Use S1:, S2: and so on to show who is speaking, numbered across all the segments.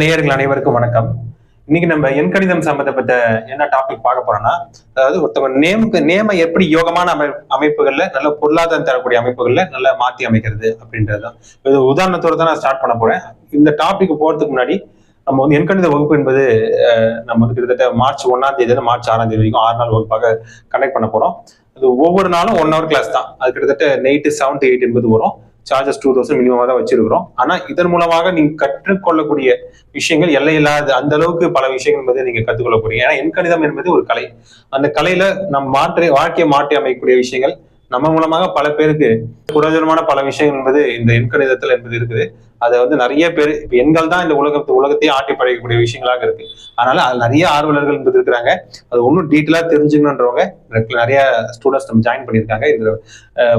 S1: நேயர்கள் அனைவருக்கும் வணக்கம். இன்னைக்கு நம்ம எண்கணிதம் சம்பந்தப்பட்ட என்ன டாபிக் பார்க்க போறோம்னா அதாவது ஒருத்தவங்க நேமுக்கு நேம எப்படி யோகமான அமை அமைப்புகள்ல நல்ல பொருளாதாரம் தரக்கூடிய அமைப்புகள்ல நல்லா மாத்தி அமைக்கிறது அப்படின்றதுதான். இது உதாரணத்தோட தான் நான் ஸ்டார்ட் பண்ண போறேன். இந்த டாபிக் போறதுக்கு முன்னாடி நம்ம வந்து எண்கணித வகுப்பு என்பது நம்ம வந்து கிட்டத்தட்ட மார்ச் ஒன்னாம் தேதி மார்ச் ஆறாம் தேதி வரைக்கும் ஆறு நாள் வகுப்பாக கனெக்ட் பண்ண போறோம். அது ஒவ்வொரு நாளும் ஒன் ஹவர் கிளாஸ் தான். அது கிட்டத்தட்ட நைட்டு செவன் டு எயிட் என்பது வரும். சார்ஜஸ் டூ தௌசண்ட் மினிமமாக தான் வச்சிருக்கிறோம். ஆனா இதன் மூலமாக நீங்க கற்றுக்கொள்ளக்கூடிய விஷயங்கள் எல்லையில்லாத அந்த அளவுக்கு பல விஷயங்கள் என்பதை நீங்க கத்துக்கொள்ள போறீங்க ஏன்னா எண்கணிதம் என்பது ஒரு கலை. அந்த கலையில நம் மாற்றி வாழ்க்கையை மாற்றி அமைக்கக்கூடிய விஷயங்கள் நம்ம மூலமாக பல பேருக்கு புரோஜனமான பல விஷயங்கள் என்பது இந்த எண்கணிதத்தில் என்பது இருக்குது. அதை வந்து நிறைய பேர் இப்ப எண்கள் தான் இந்த உலகத்து உலகத்தையே ஆட்டி படைக்கக்கூடிய விஷயங்களாக இருக்கு. அதனால அது நிறைய ஆர்வலர்கள் என்பது இருக்கிறாங்க. அது ஒன்றும் டீட்டெயிலா தெரிஞ்சுக்கணுன்றவங்க நிறைய ஸ்டூடெண்ட்ஸ் நம்ம ஜாயின் பண்ணியிருக்காங்க. இந்த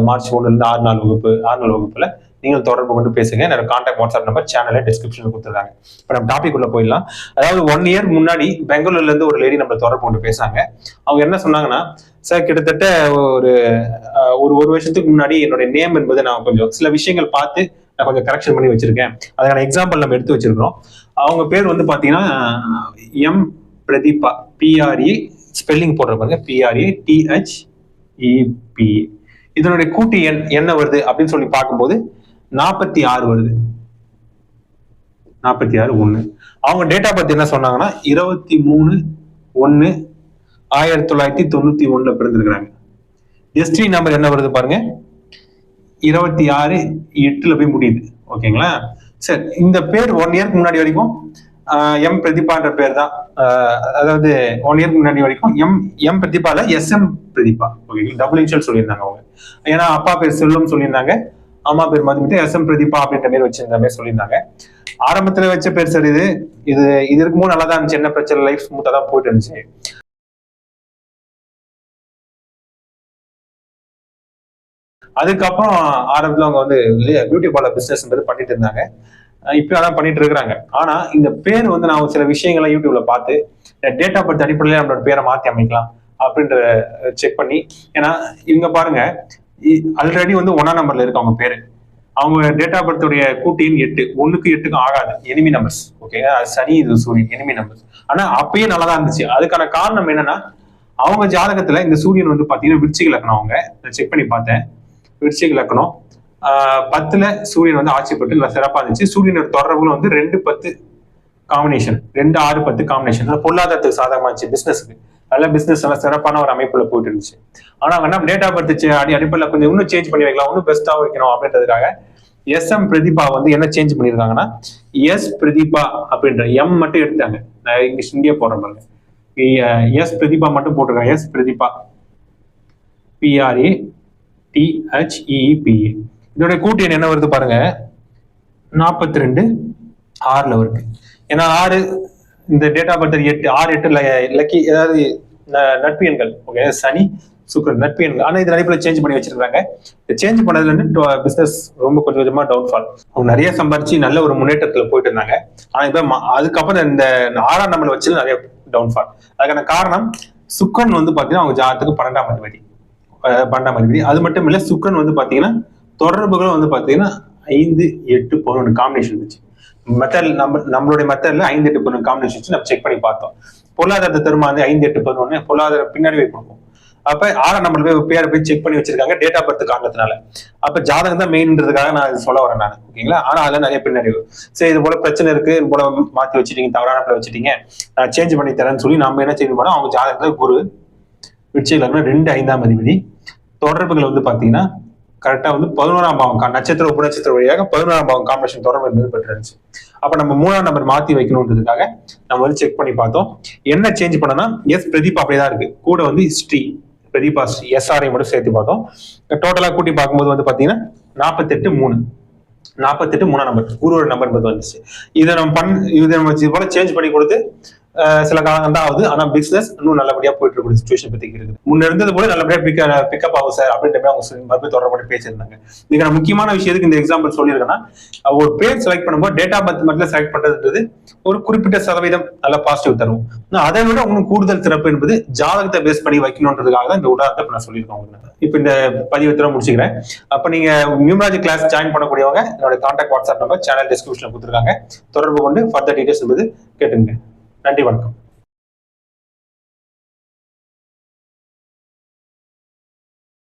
S1: மார்ச் ஒண்ணுல இருந்து ஆறு நாள் வகுப்பு ஆறு நாள் வகுப்புல நீங்கள் தொடர்பு கொண்டு பேசுங்க. என்னோட கான்டாக்ட் வாட்ஸ்அப் நம்பர் சேனல்ல டிஸ்கிரிப்ஷன்ல கொடுத்துருக்காங்க. இப்போ நம்ம டாபிக் உள்ள போயிடலாம். அதாவது ஒன் இயர் முன்னாடி பெங்களூர்ல இருந்து ஒரு லேடி நம்ம தொடர்பு கொண்டு பேசாங்க. அவங்க என்ன சொன்னாங்கன்னா சார் கிட்டத்தட்ட ஒரு ஒரு ஒரு வருஷத்துக்கு முன்னாடி என்னுடைய நேம் என்பது நான் கொஞ்சம் சில விஷயங்கள் பார்த்து நான் கொஞ்சம் கரெக்ஷன் பண்ணி வச்சிருக்கேன். அதுக்கான எக்ஸாம்பிள் நம்ம எடுத்து வச்சிருக்கிறோம். அவங்க பேர் வந்து பார்த்தீங்கன்னா எம் பிரதீபா. பிஆர்இ ஸ்பெல்லிங் போடுற பாருங்க. பிஆர்இ டிஹெச் இபி இதனுடைய கூட்டு எண் என்ன வருது அப்படின்னு சொல்லி பார்க்கும்போது நாற்பத்தி ஆறு வருது. நாற்பத்தி ஆறு ஒன்று அவங்க டேட்டா பத்தி என்ன சொன்னாங்கன்னா இருபத்தி மூணு ஒன்று ஆயிரத்தி தொள்ளாயிரத்தி தொண்ணூத்தி ஒண்ணுல பிறந்திருக்கிறாங்க. எஸ்டி நம்பர் என்ன வருது பாருங்க. இருபத்தி ஆறு எட்டுல போய் முடியுது. ஓகேங்களா? சரி இந்த பேர் ஒன் இயர்க்கு முன்னாடி வரைக்கும் எம் பிரதீபான்ற பேர் தான். அதாவது ஒன் இயர்க்கு முன்னாடி வரைக்கும் M M பிரதீபால S M Pratibha okay double initial சொல்லியிருந்தாங்க அவங்க. ஏன்னா அப்பா பேர் செல்வம் சொல்லியிருந்தாங்க. அம்மா பேர் மதுமிட்டு எஸ் எம் பிரதீபா அப்படின்ற மாதிரி வச்சிருந்த மாதிரி சொல்லியிருந்தாங்க. ஆரம்பத்துல வச்ச பேர் சார் இது. இது இது இருக்கும்போது நல்லா தான் இருந்துச்சு. என்ன பிரச்சனை லைஃப் ஸ்மூத்தா தான் போயிட்டு இருந்துச்சு. அதுக்கப்புறம் ஆரம்பத்துல அவங்க வந்து பியூட்டி பார்லர் பிசினஸ் பண்ணிட்டு இருந்தாங்க. இப்போ இப்ப அதான் பண்ணிட்டு இருக்கிறாங்க. ஆனா இந்த பேர் வந்து நான் சில விஷயங்களை யூடியூப்ல பார்த்து டேட் ஆஃப் பர்த் அடிப்படையில நம்மளோட பேரை மாத்தி அமைக்கலாம் அப்படின்ற செக் பண்ணி ஏன்னா இவங்க பாருங்க ஆல்ரெடி வந்து ஒன்னா நம்பர்ல இருக்கு அவங்க பேரு. அவங்க டேட் ஆஃப் பர்த்துடைய கூட்டியின் எட்டு ஒண்ணுக்கு எட்டுக்கும் ஆகாது. எனிமி நம்பர்ஸ் ஓகே சனி இது சூரியன் எனிமி நம்பர்ஸ் ஆனா அப்பயே நல்லா தான் இருந்துச்சு. அதுக்கான காரணம் என்னன்னா அவங்க ஜாதகத்துல இந்த சூரியன் வந்து பாத்தீங்கன்னா விருச்சிக லக்னம் அவங்க. செக் பண்ணி பார்த்தேன். விருச்சிக லக்னம் பத்துல சூரியன் வந்து ஆட்சி பெற்று நல்லா சிறப்பா இருந்துச்சு. சூரியனோட தொடர்புல வந்து ரெண்டு பத்து காம்பினேஷன் ரெண்டு ஆறு பத்து காம்பினேஷன் பொருளாதாரத்துக்கு சாதகமாச்சு இருந்துச்சு பிசினஸ்க்கு நல்ல பிசினஸ் நல்ல சிறப்பான ஒரு அமைப்புல போயிட்டு இருந்துச்சு ஆனா அவங்க என்ன டேட் ஆஃப் பர்த் அடி அடிப்படையில் கொஞ்சம் இன்னும் சேஞ்ச் பண்ணி வைக்கலாம் இன்னும் பெஸ்டா வைக்கணும் அப்படின்றதுக்காக எஸ் எம் பிரதீபா வந்து என்ன சேஞ்ச் பண்ணியிருக்காங்கன்னா எஸ் பிரதீபா அப்படின்ற எம் மட்டும் எடுத்தாங்க நான் இங்கிலீஷ் இங்கே போடுறேன் பாருங்க. எஸ் பிரதீபா மட்டும் போட்டிருக்காங்க. எஸ் பிரதீபா பிஆர்ஏ டிஹெச்இபிஏ இதோட கூட்டு எண் என்ன வருது பாருங்க? நாற்பத்தி ரெண்டு ஆறுல வருது ஏன்னா ஆறு இந்த டேட் ஆஃப் பர்த் எட்டு ஆறு எட்டு லக்கி ஏதாவது ந- நட்பு எண்கள் ஓகே சனி சுக்கரன் நட்பு எண்கள் ஆனால் இது அடிப்படையில் சேஞ்ச் பண்ணி வச்சிருக்காங்க சேஞ்ச் பண்ணதுல இருந்து பிஸ்னஸ் ரொம்ப கொஞ்சம் கொஞ்சமா டவுன்ஃபால் அவங்க நிறைய சம்பாரிச்சு நல்ல ஒரு முன்னேற்றத்தில் போயிட்டு இருந்தாங்க. ஆனால் இப்போ அதுக்கப்புறம் இந்த ஆறாம் நம்பர் வச்சு நிறைய டவுன்ஃபால் அதுக்கான காரணம் சுக்கரன் வந்து பார்த்தீங்கன்னா அவங்க ஜாதத்துக்கு பன்னெண்டாம் அதிபதி. பன்னெண்டாம் அதிபதி. அது மட்டும் இல்லை சுக்கரன் வந்து பார்த்தீங்கன்னா தொடர்புகளும் வந்து பார்த்தீங்கன்னா ஐந்து எட்டு பதினொன்று காம்பினேஷன் இருந்துச்சு மெத்தட் நம்ம நம்மளுடைய மெத்தட்ல ஐந்து எட்டு பதினொன்று காம்பினேஷன் வச்சு நம்ம செக் பண்ணி பார்த்தோம். பொருளாதாரத்தை தருமா வந்து ஐந்து எட்டு பதினொன்று பொருளாதார பின்னாடி போய் கொடுக்கும். அப்ப ஆறாம் நம்பர் போய் பேரை போய் செக் பண்ணி வச்சிருக்காங்க டேட் ஆஃப் பர்த் காரணத்தினால. அப்ப ஜாதகம் தான் மெயின்றதுக்காக நான் சொல்ல வரேன் நான் ஓகேங்களா ஆனா அதுல நிறைய பின்னடைவு சரி இது போல பிரச்சனை இருக்கு இது போல மாத்தி வச்சிட்டீங்க தவறான பிள்ளை வச்சிட்டீங்க நான் சேஞ்ச் பண்ணி தரேன்னு சொல்லி நம்ம என்ன செய்ய போனோம் அவங்க ஜாதகத்துல குரு விருச்சிக ரெண்டு ஐந்தாம் அதிபதி. தொடர்புகள் வந்து பாத்தீங்கன்னா கரெக்டாக வந்து பதினோராம் பாவம் கா- நட்சத்திர உபநட்சத்திர வழியாக பதினோராம் பாவம் காம்பினேஷன் தொடர்பு என்பது பெற்றிருந்துச்சு. அப்போ நம்ம மூணாம் நம்பர் மாற்றி வைக்கணுன்றதுக்காக நம்ம வந்து செக் பண்ணி பார்த்தோம். என்ன சேஞ்ச் பண்ணனா எஸ் பிரதீபா அப்படியே இருக்கு. கூட வந்து ஸ்ரீ பிரதீபா ஸ்ரீ எஸ்ஆர்ஐ மட்டும் சேர்த்து பார்த்தோம். டோட்டலாக கூட்டி பார்க்கும்போது வந்து பார்த்தீங்கன்னா நாற்பத்தெட்டு மூணு. நாற்பத்தெட்டு மூணாம் நம்பர் குருவோட நம்பர் என்பது வந்துச்சு. இதை நம்ம பண் இதை நம்ம இது போல சேஞ்ச் பண்ணி கொடுத்து சில காலம் தான் ஆகுது ஆனா பிசினஸ் இன்னும் நல்லபடியா போயிட்டு இருக்க சுச்சுவேஷன் பத்தி இருக்குது முன்ன இருந்தது போல நல்லபடியா பிக் பிக்கப் ஆகும் சார் அப்படின்ற மாதிரி அவங்க சொல்லி மறுபடியும் தொடர்பு பேசியிருந்தாங்க. நீங்க நான் முக்கியமான விஷயத்துக்கு இந்த எக்ஸாம்பிள் சொல்லியிருக்கேன்னா ஒரு பேர் செலக்ட் பண்ணும்போது டேட்டா பர்த் மட்டும் செலக்ட் பண்றதுன்றது ஒரு குறிப்பிட்ட சதவீதம் நல்ல பாசிட்டிவ் தரும். அதை விட உங்களுக்கு கூடுதல் சிறப்பு என்பது ஜாதகத்தை பேஸ் பண்ணி வைக்கணுன்றதுக்காக தான் இந்த உதாரணத்தை நான் சொல்லியிருக்கேன் உங்களுக்கு. இப்போ இந்த பதிவு முடிச்சுக்கிறேன். அப்ப நீங்க நியூமராஜி கிளாஸ் ஜாயின் பண்ணக்கூடியவங்க என்னோட கான்டாக்ட் வாட்ஸ்அப் நம்பர் சேனல் டிஸ்கிரிப்ஷன்ல கொடுத்துருக்காங்க. தொடர்பு கொண்டு ஃபர்தர் டீடைல்ஸ் என்பது கேட்டுங்க நன்றி வணக்கம்.